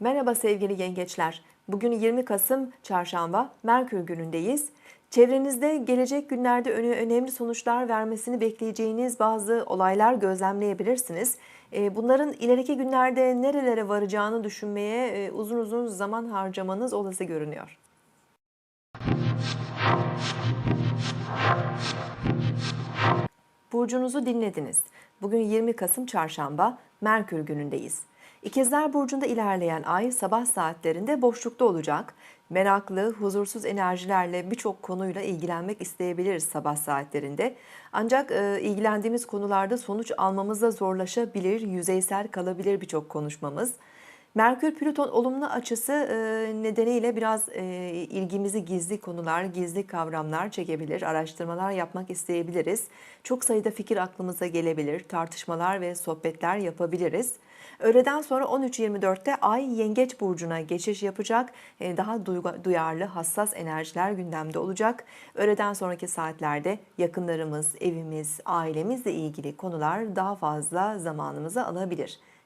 Merhaba sevgili yengeçler. Bugün 20 Kasım Çarşamba, Merkür günündeyiz. Çevrenizde gelecek günlerde öne- önemli sonuçlar vermesini bekleyeceğiniz bazı olaylar gözlemleyebilirsiniz. Ee, Bunların ileriki günlerde nerelere varacağını düşünmeye e, uzun uzun zaman harcamanız olası görünüyor. Burcunuzu dinlediniz. Bugün 20 Kasım Çarşamba, Merkür günündeyiz. İkizler Burcu'nda ilerleyen ay sabah saatlerinde boşlukta olacak. Meraklı, huzursuz enerjilerle birçok konuyla ilgilenmek isteyebiliriz sabah saatlerinde. Ancak e, ilgilendiğimiz konularda sonuç almamız da zorlaşabilir, yüzeysel kalabilir birçok konuşmamız. Merkür Plüton olumlu açısı e, nedeniyle biraz e, ilgimizi gizli konular, gizli kavramlar çekebilir, araştırmalar yapmak isteyebiliriz. Çok sayıda fikir aklımıza gelebilir, tartışmalar ve sohbetler yapabiliriz. Öğleden sonra 13.24'te Ay Yengeç Burcu'na geçiş yapacak. E, Daha duyarlı, hassas enerjiler gündemde olacak. Öğleden sonraki saatlerde yakınlarımız, evimiz, ailemizle ilgili konular daha fazla zamanımızı alabilir.